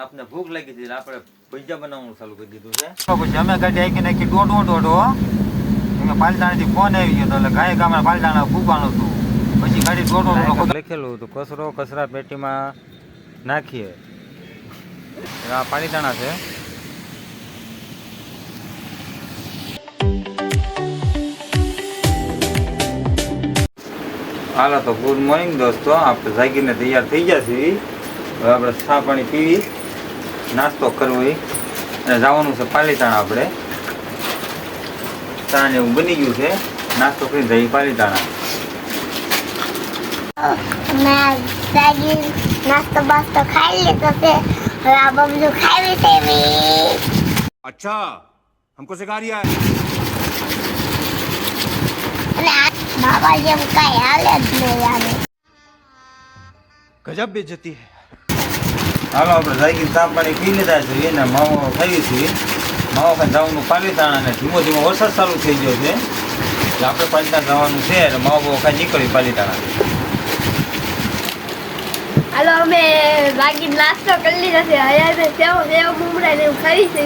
આપને ભૂખ લાગી હતી આપણે પૈસા બનાવવાનું ચાલુ કરી દીધું છે. પછી અમે ગાડી આખી નાખી દોઢો દોઢો અમે પાલતાણાથી ફોન આવી ગયો તો એટલે ગાય ગામે પાલતાણા ફૂકવાનું હતું. પછી ગાડી દોઢો દોઢો લખેલું હતું કચરો કચરા પેટીમાં નાખીએ. આ પાલીતાણા છે. હાલો તો ગુડ મોર્નિંગ દોસ્તો આપણે જાગીને તૈયાર થઈ ગયા છીએ. હવે આપણે ચા પાણી પીવી. નાસ્તો કરવો ઈ. અને જવાનું છે પાલીતાણા આપણે ચા ને એવું બની ગયું છે નાસ્તો કરીને જઈએ પાલીતાણા મેં દાદી નાસ્તો બાસ્તો ખાઈ લીધો છે હવે આ બબલું ખાવી છે બી. अच्छा हमको सिखा रिया है અને આ માવા જેમ કઈ હાલે જ નહીં આને गजब बेइज्जती है હાલો આપણે જાગી ચા પાણી પી લીધા છે એને માવો ખાઈ છીએ. માવો ખાઈ જવાનું પાલીતાણા ને ધીમો ધીમો વરસાદ ચાલુ થઈ ગયો છે. એટલે આપણે પાલીતાણા જવાનું છે એટલે માવો બહુ ખાઈ નીકળી પાલીતાણા હાલો અમે બાકી નાસ્તો કરી લીધો છે. હવે સેવ સેવ મમરા ને ખાઈ છે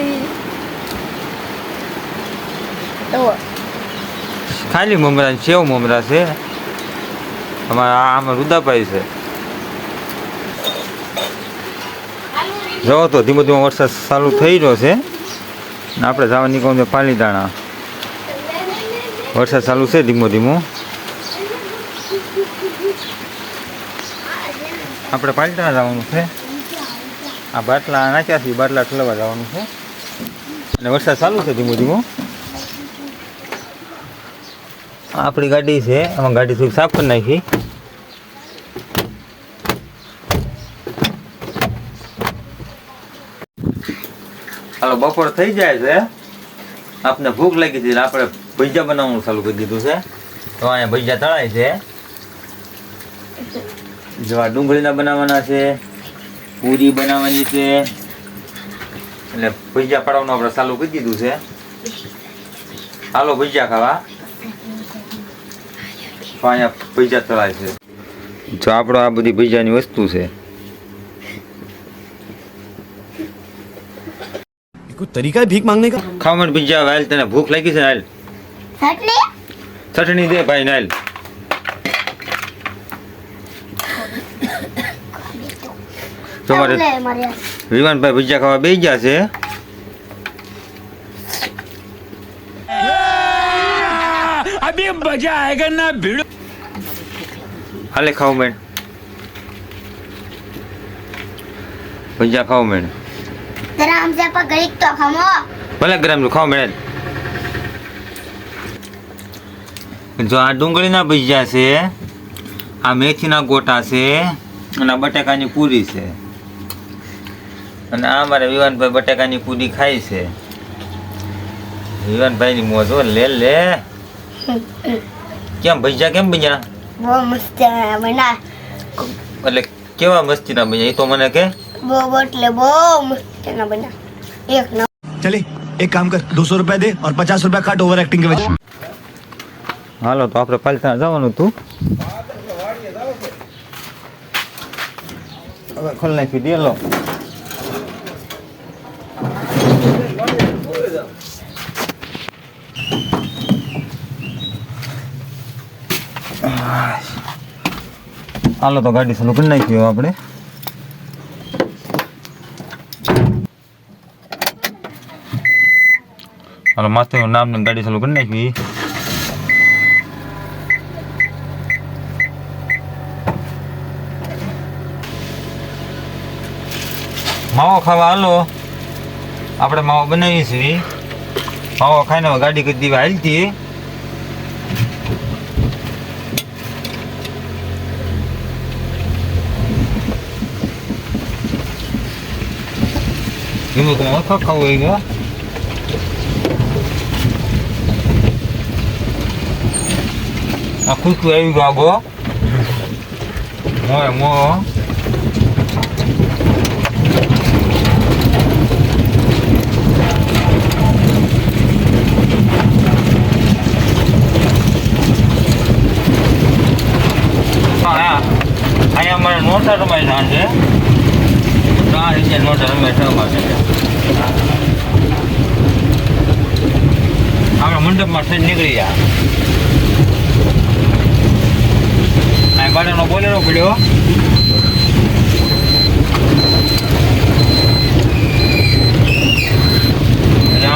ખાલી મમરા સેવ મમરા છે. અમારા આમાં રુદાભાઈ છે. જો તો, ધીમો ધીમો વરસાદ ચાલુ થઈ રહ્યો છે. ને આપણે જવા નીકળવું છે પાલીતાણા. વરસાદ ચાલુ છે ધીમો ધીમો. આપણે પાલીતાણા જવાનું છે. આ બાટલા નાખ્યા છે બાટલા ઠલવા જવાનું છે. અને વરસાદ ચાલુ છે ધીમો ધીમો. આપણી ગાડી છે, એમાં ગાડી થોડી સાફ કરી નાખી. હાલો, બપોર થઈ જાય છે. આપને ભૂખ લાગી હતી આપણે ભજીયા બનાવવાનું ચાલુ કરી દીધું છે. તો અહીંયા ભજીયા તળાય છે. જો આ ડુંગળીના બનાવવાના છે, પૂરી બનાવવાની છે, એટલે ભજીયા પાડવાનું આપણે ચાલુ કરી દીધું છે. હાલો, ભજીયા ખાવા. તો અહીંયા ભજીયા તળાય છે. જો આપણો આ બધી ભજીયાની વસ્તુ છે. कोई तरीका है भीख मांगने का ખાવા માટે ભજીયા હાલ તને ભૂખ લાગી છે ને હાલ ચટણી ચટણી દે ભાઈ ને હાલ તમારે લે મારે વિમાનભાઈ ભજીયા ખાવા બેસી ગયા છે अभी मजा आएगा ना भिड़ो હાલે ખાવ મેં ભજીયા ખાવ મેં જરા આમ સે ઘડીક તો ખમો. ભલે ગ્રામનું ખાવ મેળ જો આ ડુંગળીના ભજીયા છે આ મેથીના ગોટા છે અને આ બટાકાની પૂરી છે. અને આ મારે વિવાનભાઈ બટાકાની પૂરી ખાય છે. વિવાનભાઈની મોજ હો લે લે. કેમ ભજીયા કેમ બન્યા? બહુ મસ્ત બના એટલે કેવા મસ્તીના બન્યા એ તો મને કે. वो એટલે બહુ મુશ્કેલ ના બના એક ના ચલે એક કામ કર 200 રૂપિયા દે ઓર 50 રૂપિયા કાટ ઓવર એક્ટિંગ કે વચ્ચે હાલો તો આપણે પાલતા જવાનું તું હવે ખોલ નાખી દે લો હાલો તો ગાડી ચાલુ કરી નાખ્યું આપણે હાલો, માથે નામ ને ગાડી ચાલુ કરી નાખી. માવો ખાવા હાલો. આપણે માવો બનાવીએ છીએ. માવો ખાઈને ગાડી કરી દેવા હાલતી. તો માવો ખાવું હોય ગયો આ ખુશી આવી ગયો આગો મોય મો અહીંયા અમારે નોટા રમાય છે ત્રણ રીતે નોટા શેમાં છે આપણે મંડપમાં નીકળી ગયા આ ગાડીનો બોલેરો પડ્યો.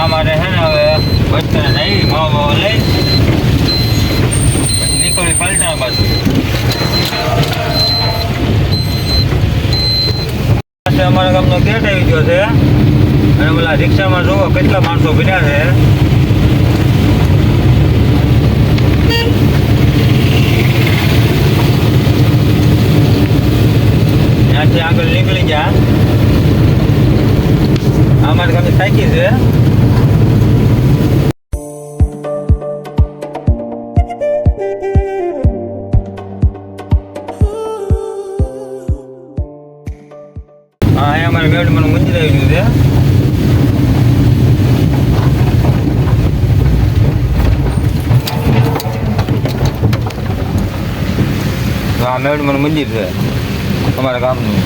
અમારે છે ને હવે વચ્ચે નહીં માવો માવો લઈ નીકળી પાલટા બાજુ અમારા ગામનો ગેટ આવી ગયો છે. અને પેલા રિક્ષામાં જોવો કેટલા માણસો ભર્યા છે. ત્યાંથી આગળ નીકળી ગયા. આ મારી ગામની છે. હા એ અમારે મંદિર આવી ગયું છે. તો આ મેળમાનું મંદિર છે. અમારા ગામનું.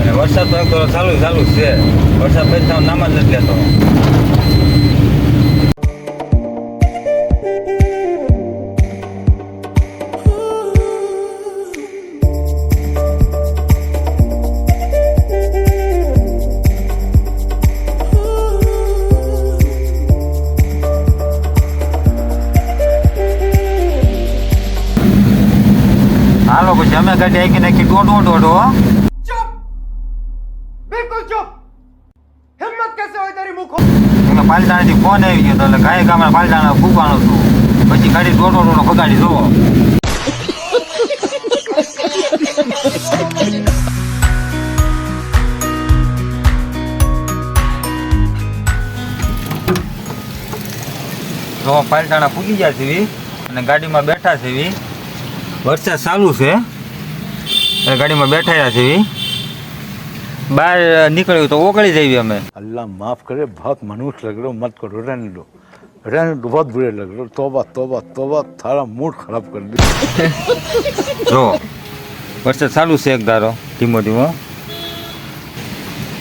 અને વરસાદ તો એક ચાલુ ચાલુ છે. વરસાદ પછી નામ જ નથી લેતો. એટલે ટેકી નાખી ડોડો ડોડો ચૂપ! બિલકુલ ચૂપ! હિંમત કેસે હોય તારી મુખો એટલે પાલતાણાથી ફોન આવી ગયો એટલે ગાય ગામે પાલતાણા ફૂંકવાનું છું. પછી ગાડી ડોડો ડોડો ખગાડી જુઓ. જો પાલતાણા ફૂગી ગયા છે અને ગાડીમાં બેઠા છે વરસાદ ચાલુ છે. ગાડીમાં બેઠા રહ્યા છે ઈ બહાર નીકળ્યું તો ઓગળી જઈએ અમે अल्लाह माफ करे बहुत मनुष्य लग रहे हो मत करो रहने दो रहने दो बहुत बुरे लग रहे हो तोबा तोबा तोबा थारा मूड खराब कर दिया જો વરસાદ ચાલુ છે એક ધારો ધીમો ધીમો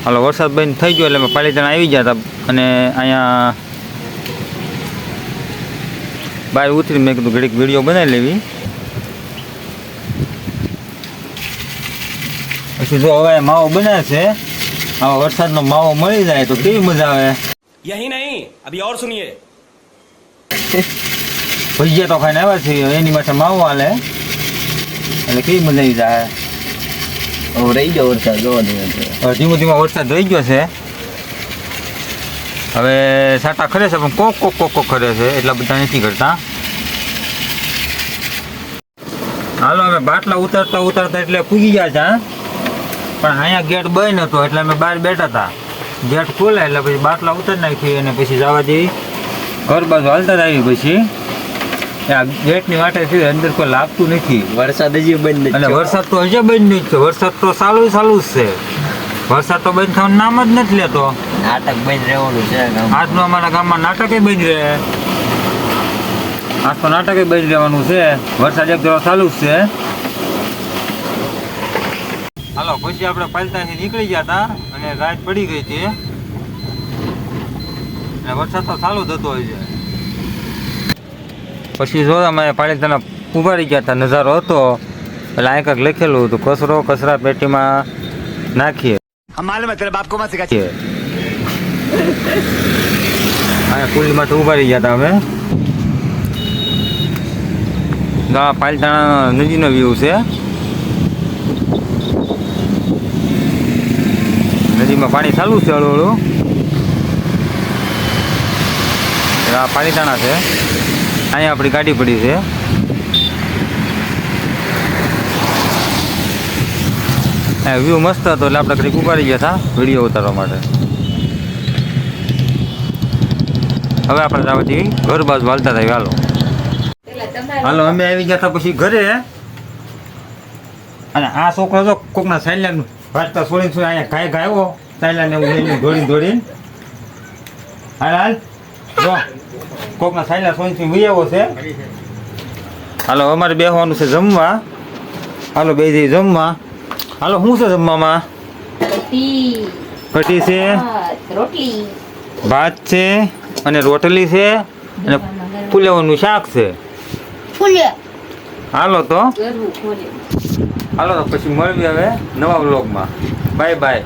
હાલો વરસાદ બંધ થઈ ગયો એટલે અમે પાલીતાણા આવી ગયા હતા અને અહીંયા બહાર ઉતરી મેં કીધું ઘડીક વિડીયો બનાવી લેવી પછી જો હવે માવો બને છે આવો વરસાદનો માવો મળી જાય તો કેવી મજા આવે યહી નહીં અભી ઓર સુનિયે ભજીયા તો ખાઈને આવ્યા છીએ એની માટે માવો હાલે એટલે કેવી મજા આવી જાય રહી ગયો વરસાદ જોવા ધીમે ધીમો ધીમો વરસાદ રહી ગયો છે હવે સાટા ખરે છે પણ કોક કોક કોક કોક ખરે છે એટલા બધા નથી કરતા હાલો હવે બાટલા ઉતારતા ઉતારતા એટલે પૂગી ગયા છે પણ અહીંયા ગેટ બંધ હતો એટલે અમે બહાર બેઠા હતા. ગેટ ખોલે એટલે પછી બાટલા ઉતારી નાખી અને પછી જવા જેવી ઘર બાજુ હાલતા આવી પછી. આ ગેટની વાટે છે અંદર કોઈ લાગતું નથી. વરસાદ હજી બંધ અને વરસાદ તો હજે બંધ નહીં છે વરસાદ તો ચાલુ ચાલુ જ છે. વરસાદ તો બંધ થવાનું નામ જ નથી લેતો. નાટક બંધ રહેવાનું છે આજનું અમારા ગામમાં નાટકે બંધ રહે. આજ તો નાટકે બંધ રહેવાનું છે. વરસાદ એક ધરો ચાલુ જ છે. હાલો પછી આપણે પાલતાથી નીકળી ગયા હતા અને રાત પડી ગઈ હતી. અને વરસાદ તો ચાલુ થતો હોય છે પછી જો અમે પાલિતાના ઉભાડી ગયા હતા નજારો હતો. એટલે અહીં કંઈક લખેલું હતું કચરો કચરા પેટીમાં નાખીએ. અહીંયા કુલી માટે ઉભાડી ગયા હતા અમે. પાલિતાણા નદીનો વ્યૂ છે. નદીમાં પાણી ચાલુ છે હળું હળું આ પાલીતાણા છે. અહીંયા આપણી ગાડી પડી છે. વ્યૂ મસ્ત હતો એટલે આપણે કંઈક ઉપાડી ગયા હતા વીડિયો ઉતારવા માટે. હવે આપણે જવાથી ઘર બાજુ હાલતા થાય હાલો. હાલો, અમે આવી ગયા હતા પછી ઘરે. અને આ છોકરો તો કોકના સાયલાન વાંચતા છોડીને છોડી અહીંયા ગાય ગાયો સાયલાન એવું લઈને દોડીને દોડીને. હાલ હાલ. જો કોકના સાયલા છોડીને વહી આવ્યો છે. હાલો અમારે બેહવાનું છે જમવા. હાલો બે જઈ જમવા. હાલો શું છે જમવામાં? કટી છે. ભાત રોટલી ભાત છે અને રોટલી છે અને ફુલેવાનું શાક છે. હાલો તો. હાલો તો પછી મળવી હવે નવા વ્લોગમાં. Bye bye.